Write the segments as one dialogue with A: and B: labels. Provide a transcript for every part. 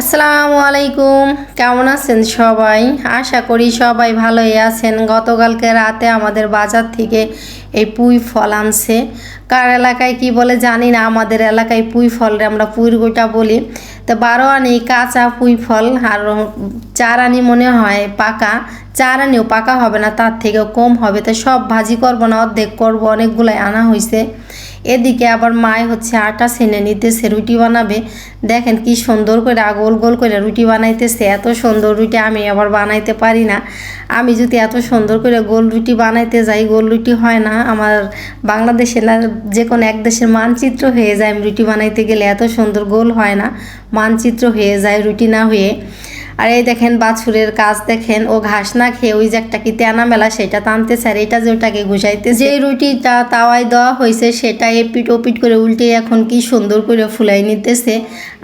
A: আসসালামু আলাইকুম। কেমন আছেন সবাই? আশা করি সবাই ভালোই আছেন। গতকালকে রাতে আমাদের বাজার থেকে এই পুঁই ফল আনছে। কার এলাকায় কি বলে জানি না, আমাদের এলাকায় পুঁই ফল আমরা পুঁইর গোটা বলি। তো বারো আনি কাঁচা পুঁই ফল আর চার আনি মনে হয় পাকা। চার আনিও পাকা হবে না, তার থেকেও কম হবে। তো সব ভাজি করব না, অর্ধেক করব, অনেকগুলাই আনা হয়েছে এদিকে আবার মায় হচ্ছে আটা ছেনে নিতেছে, রুটি বানাবে। দেখেন কি সুন্দর করে গোল গোল করে রুটি বানাইতেছে, এত সুন্দর রুটি আমি আবার বানাইতে পারি না। আমি যদি এত সুন্দর করে গোল রুটি বানাইতে যাই, গোল রুটি হয় না। আমার বাংলাদেশে না যে কোনো এক দেশের মানচিত্র হয়ে যায় রুটি বানাইতে গেলে এত সুন্দর গোল হয় না। মানচিত্র হয়ে যায়, রুটি না হয়ে। আর এই দেখেন বাছুরের কাজ দেখেন, ও ঘাস না খেয়ে ওই যে একটা কি তেনা মেলা সেটা টানতে স্যার এটা যে ওটাকে ঘুষাইতে যে রুটিটা তাওয়ায় দেওয়া হয়েছে সেটা এপিট ওপিট করে উল্টে এখন কি সুন্দর করে ফুলাই নিতেছে।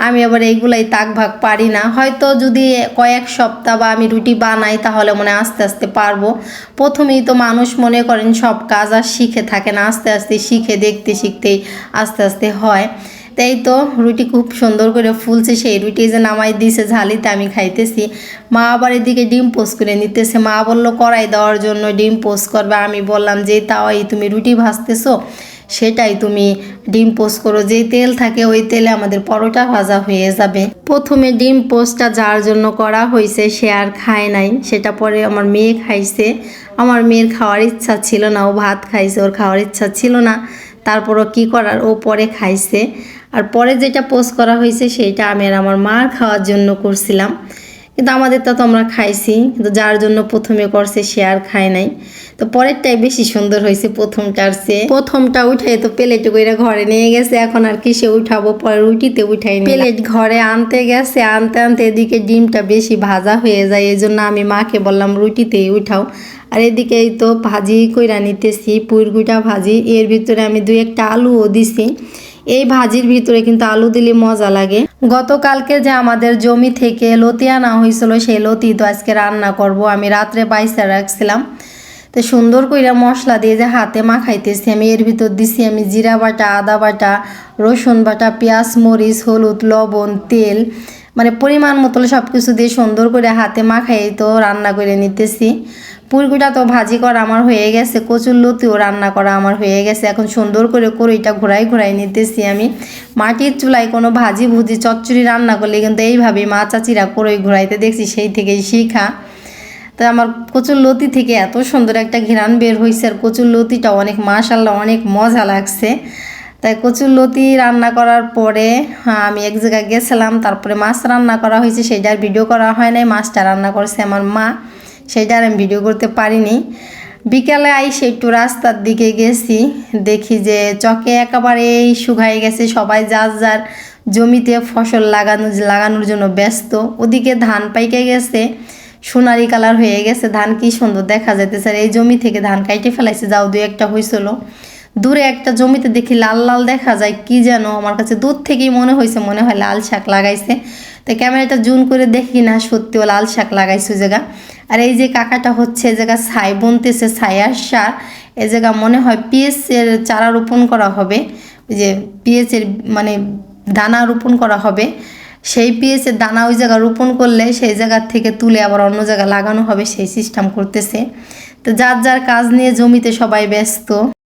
A: আমি আবার এইগুলাই তাক ভাগ পারি না। হয়তো যদি কয়েক সপ্তাহ বা আমি রুটি বানাই তাহলে মনে আস্তে আস্তে পারব। প্রথমেই তো মানুষ মনে করেন সব কাজ আর শিখে থাকে না, আস্তে আস্তে শিখে, দেখতে শিখতেই আস্তে আস্তে হয়। তাই তো রুটি খুব সুন্দর করে ফুলছে, সেই রুটি যে নামাই দিয়েছে ঝালিতে আমি খাইতেছি। মা আবার এদিকে ডিম পোস্ট করে নিতেছে। মা বলল, কড়াই দেওয়ার জন্য ডিম পোস্ট করবে। আমি বললাম যে তাওয়াই তুমি রুটি ভাজতেছো, সেটাই তুমি ডিম পোস্ট করো। যে তেল থাকে, ওই তেলে আমাদের পরোটা ভাজা হয়ে যাবে। প্রথমে ডিম পোস্টটা যার জন্য করা হয়েছে সে আর খায় নাই। সেটা পরে আমার মেয়ে খাইছে। আমার মেয়ের খাওয়ার ইচ্ছা ছিল না। ও ভাত খাইছে, ওর খাওয়ার ইচ্ছা ছিল না। তারপরও কি করার? ও পরে খাইছে। আর পরে যেটা পোস্ট করা হয়েছে সেটা আমি আর আমার মার খাওয়ার জন্য করছিলাম। কিন্তু আমাদেরটা তো আমরা খাইছি, কিন্তু যার জন্য প্রথমে করছে সে আর খায় নাই। তো পরেরটাই বেশি সুন্দর হয়েছে প্রথমটার চেয়ে। প্রথমটা উঠাই তো প্লেটে করে ঘরে নিয়ে গেছে, এখন আর কিসে উঠাবো? পরে রুটিতে উঠাই প্লেট ঘরে আনতে গেছে, আনতে আনতে এদিকে ডিমটা বেশি ভাজা হয়ে যায় এই জন্য আমি মাকে বললাম, রুটিতেই উঠাও। আর এদিকে এই তো ভাজি কইরা নিতেছি, পুরগুটা ভাজি। এর ভিতরে আমি দুই একটা আলুও দিছি। এই ভাজির ভিতরে কিন্তু আলু দিলে মজা লাগে। গতকালকে যে আমাদের জমি থেকে লতি আনা হয়েছিল, সেই লতি তো আজকে রান্না করব। আমি রাত্রে বাইসা রাখছিলাম। তো সুন্দর কইরা মশলা দিয়ে যে হাতে মাখাইতেছি, আমি এর ভিতর দিছি আমি জিরা বাটা, আদা বাটা, রসুন বাটা, পেঁয়াজ, মরিচ, হলুদ, লবণ, তেল। মানে পরিমাণ মতো সব কিছু দিয়ে সুন্দর করে হাতে মাখাই তো রান্না করে নিতেছি। পুরগুটা তো ভাজি করা আমার হয়ে গেছে, কচুর লতিও রান্না করা আমার হয়ে গেছে। এখন সুন্দর করে কড়ইটা ঘোরাই ঘোরাই নিতেছি আমি। মাটির চুলায় কোনো ভাজি ভুজি চচ্চড়ি রান্না করলে কিন্তু এইভাবে মা চাচিরা কড়ই ঘোরাইতে দেখছি, সেই থেকেই শিখা। তো আমার কচুর লতি থেকে এত সুন্দর একটা ঘেরান বের হয়েছে আর কচুর লতিটা অনেক মাশাল্লাহ অনেক মজা লাগছে। তাই কচুর লতি রান্না করার পরে হ্যাঁ আমি এক জায়গায় গেছিলাম, তারপরে মাছ রান্না করা হয়েছে, সেইটার ভিডিও করা হয় নাই, মাছটা রান্না করেছে আমার মা সেইটা আর আমি ভিডিও করতে পারিনি। বিকালে আইসে একটু রাস্তার দিকে গেছি, দেখি যে চকে একেবারেই শুকাই গেছে, সবাই যার যার জমিতে ফসল লাগানো, লাগানোর জন্য ব্যস্ত। ওদিকে ধান পাইকে গেছে সোনারি কালার হয়ে গেছে, ধান কি সুন্দর দেখা যাইতেছে, আর এই জমি থেকে ধান কাইটে ফেলাইছে, যাও দু একটা হয়েছিল দূরে একটা জমিতে দেখি লাল লাল দেখা যায়, কি যেন আমার কাছে দূর থেকেই মনে হয়েছে, মনে হয় লাল শাক লাগাইছে। তো ক্যামেরাটা জুন করে দেখি না সত্যিও লাল শাক লাগাইছে ওই জায়গা। আর এই যে কাকাটা হচ্ছে এ জায়গা ছাই বুনতেছে ছায়ার সার। এ জায়গা মনে হয় পিএসের চারা রোপণ করা হবে। ওই যে পিএসের মানে দানা রোপণ করা হবে। সেই পিএসের দানা ওই জায়গা রোপণ করলে সেই জায়গার থেকে তুলে আবার অন্য জায়গা লাগানো হবে, সেই সিস্টেম করতেছে। তো যার যার কাজ নিয়ে জমিতে সবাই ব্যস্ত।